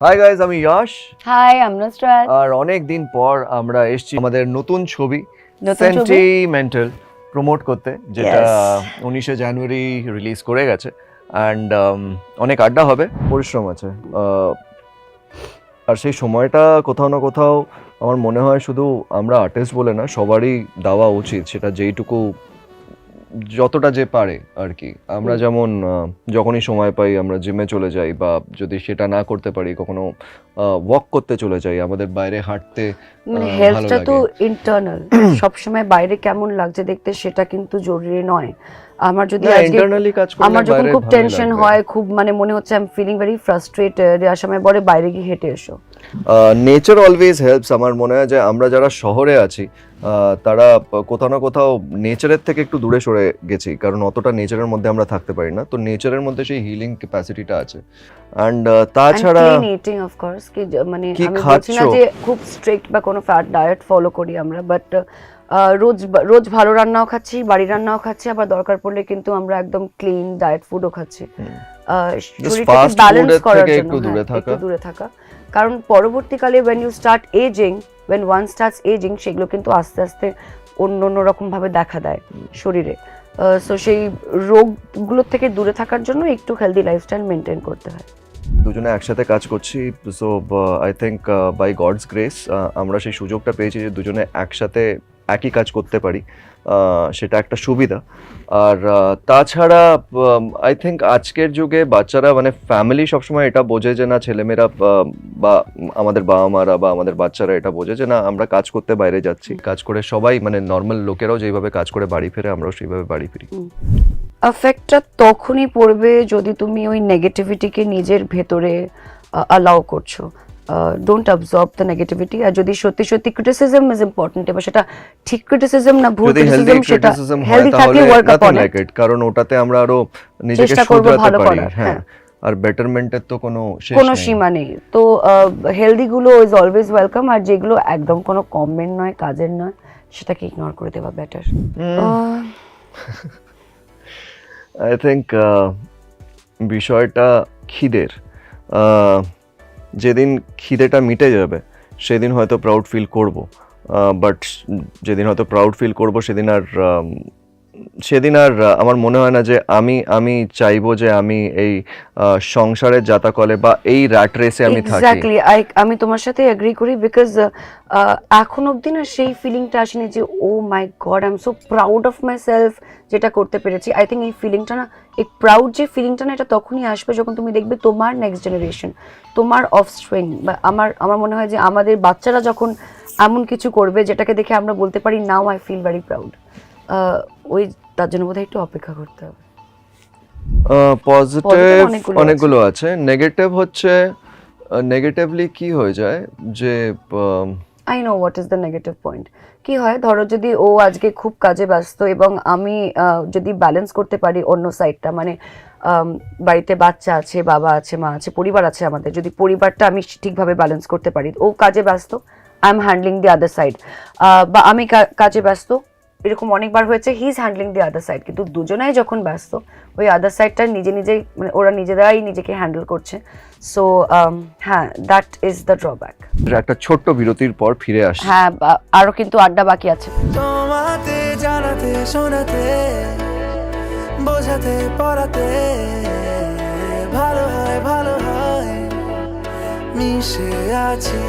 Hi guys আমি যশ high আমি নুসরাত আর অনেক দিন পর আমরা এসেছি আমাদের নতুন ছবি? সেন্টিমেন্টাল প্রমোট করতে যেটা উনিশে জানুয়ারি রিলিজ করে গেছে। অ্যান্ড অনেক আড্ডা হবে। পরিশ্রম আছে। আহ, আর সেই সময়টা কোথাও না কোথাও আমার মনে হয় শুধু আমরা আর্টিস্ট বলে না সবারই দেওয়া উচিত। সেটা যেইটুকু যতটা যে পারে আর কি। আমরা যেমন যখনই সময় পাই আমরা জিমে চলে যাই বা যদি সেটা না করতে পারি কখনো ওয়াক করতে চলে যাই আমাদের বাইরে হাঁটতে মানে হেলথটা তো। ইন্টারনাল সবসময় বাইরে কেমন লাগছে দেখতে সেটা কিন্তু জরুরি নয়। আমার যদি ইন্টারনালি কাজ আমার যখন খুব টেনশন হয় খুব মানে মনে হচ্ছে I am feeling very frustrated আর সময় বলে বাইরে গিয়ে হেঁটে এসো। নেচার অলওয়েজ হেল্পস আমার মনে হয় যে আমরা যারা শহরে আছি তারা কোথাও না কোথাও নেচারের থেকে একটু দূরে সরে গেছি কারণ অতটা নেচারের মধ্যে আমরা থাকতে পারি না। তো নেচারের মধ্যে সেই হিলিং ক্যাপাসিটিটা আছে। অ্যান্ড তাছাড়া ইটিং অফ কোর্স কি মানে আমি বলছি না যে খুব স্ট্রিক্ট বা কোনো ফ্যাট ডায়েট ফলো করি আমরা বাট রোজ রোজ ভালো রান্নাও খাচ্ছি বাড়ির রান্নাও খাচ্ছি আবার দরকার পড়লে কিন্তু আমরা একদম ক্লিন ডায়েট ফুডও খাচ্ছি। আহ, শরীরটাকে ব্যালেন্স করার জন্য একটু দূরে হ্যাঁ, থাকা। দূরে থাকা। কারণ পরবর্তীকালে when you start aging when one starts aging সেগুলো কিন্তু আস্তে আস্তে অন্য অন্য রকম ভাবে দেখা দেয় শরীরে। সো সেই রোগগুলোর থেকে দূরে থাকার জন্য একটু হেলদি লাইফস্টাইল মেনটেন করতে হয়। দুজনে একসাথে কাজ করছি so I think by God's grace আমরা সেই সুযোগটা পেয়েছি যে দুজনে একসাথে একই কাজ করতে পারি সেটা একটা সুবিধা। আর তাছাড়া আই থিঙ্ক আজকের যুগে বাচ্চারা মানে ফ্যামিলি সবসময় এটা বোঝে যে না, ছেলেমেয়েরা বা আমাদের বাবা মারা বা আমাদের বাচ্চারা এটা বোঝে যে না, আমরা কাজ করতে বাইরে যাচ্ছি। কাজ করে সবাই মানে নর্মাল লোকেরাও যেভাবে কাজ করে বাড়ি ফেরে, আমরাও সেইভাবে বাড়ি ফিরি। এফেক্টটা তখনই পড়বে যদি তুমি ওই নেগেটিভিটিকে নিজের ভেতরে অ্যালাউ করছ। ডোন্ট অবজর্ভ দ্য নেগেটিভিটি আর যদি সত্যি সত্যি ক্রিটিসিজম ইজ ইম্পর্টেন্ট এবার সেটা ঠিক ক্রিটিসিজম না ভুল ক্রিটিসিজম সেটা হেলদি থাকলে ওয়ার্ক আপন লাইক ইট কারণ ওটাতে আমরা আরও নিজেকে চেষ্টা করব শুধরাতে পারি। হ্যাঁ হ্যাঁ। আর বেটারমেন্টের তো কোনো কোনো সীমা নেই। তো হেলদি গুলো ইজ অলওয়েজ ওয়েলকাম আর যেগুলো একদম কোনো কমেন্ট নয় কাজের নয় সেটাকে ইগনোর করে দেওয়া বেটার আই থিংক বিষয়টা খিদের। যেদিন খিদেটা মিটে যাবে, সেদিন হয়তো প্রাউড ফিল করব। বাট যেদিন হয়তো প্রাউড ফিল করব, সেদিন আর সেদিন আর আমার মনে হয় না যে আমি আমি চাইব যে আমি এই সংসারের জাতাকলে বা এই র্যাট রেসে আমি থাকি। এক্স্যাক্টলি আমি তোমার সাথে এগ্রি করি বিকজ এখন অবধি না সেই ফিলিংটা আসেনি যে ও my God I am so proud of myself যেটা করতে পেরেছি। আই থিঙ্ক এই ফিলিংটা না, এই প্রাউড যে ফিলিংটা না, এটা তখনই আসবে যখন তুমি দেখবে তোমার নেক্সট জেনারেশন তোমার অফ স্ট্রিং বা আমার আমার মনে হয় যে আমাদের বাচ্চারা যখন এমন কিছু করবে যেটাকে দেখে আমরা বলতে পারি now I feel very proud ওই তার জন্য বোধহয় একটু অপেক্ষা করতে হবে। পজিটিভ অনেকগুলো আছে। নেগেটিভ হচ্ছে নেগেটিভলি কি হয়ে যায়? যে I know what is the negative point কি হয় ধরো যদি ও আজকে খুব কাজে ব্যস্ত এবং আমি যদি ব্যালেন্স করতে পারি অন্য সাইডটা মানে বাড়িতে বাচ্চা আছে বাবা আছে মা আছে পরিবার আছে আমাদের যদি পরিবারটা আমি ঠিকভাবে ব্যালেন্স করতে পারি ও কাজে ব্যস্ত I am handling the other side বা আমি কাজে ব্যস্ত এরকম অনেকবার হয়েছে he is handling the other side কিন্তু দুজনাই যখন ব্যস্ত ওই আদার সাইডটা নিজে নিজেই মানে ওরা নিজেরাই নিজেকে হ্যান্ডেল করছে। সো হ্যাঁ দ্যাট ইজ দ্য ড্রব্যাক একটা ছোট্ট বিরতির পর ফিরে আসি। হ্যাঁ বা- আরও কিন্তু আড্ডা বাকি আছে। তোমাতে জানাতে শোনাতে বোঝাতে পড়াতে ভালো হয় ভালো হয় মিশে আছি।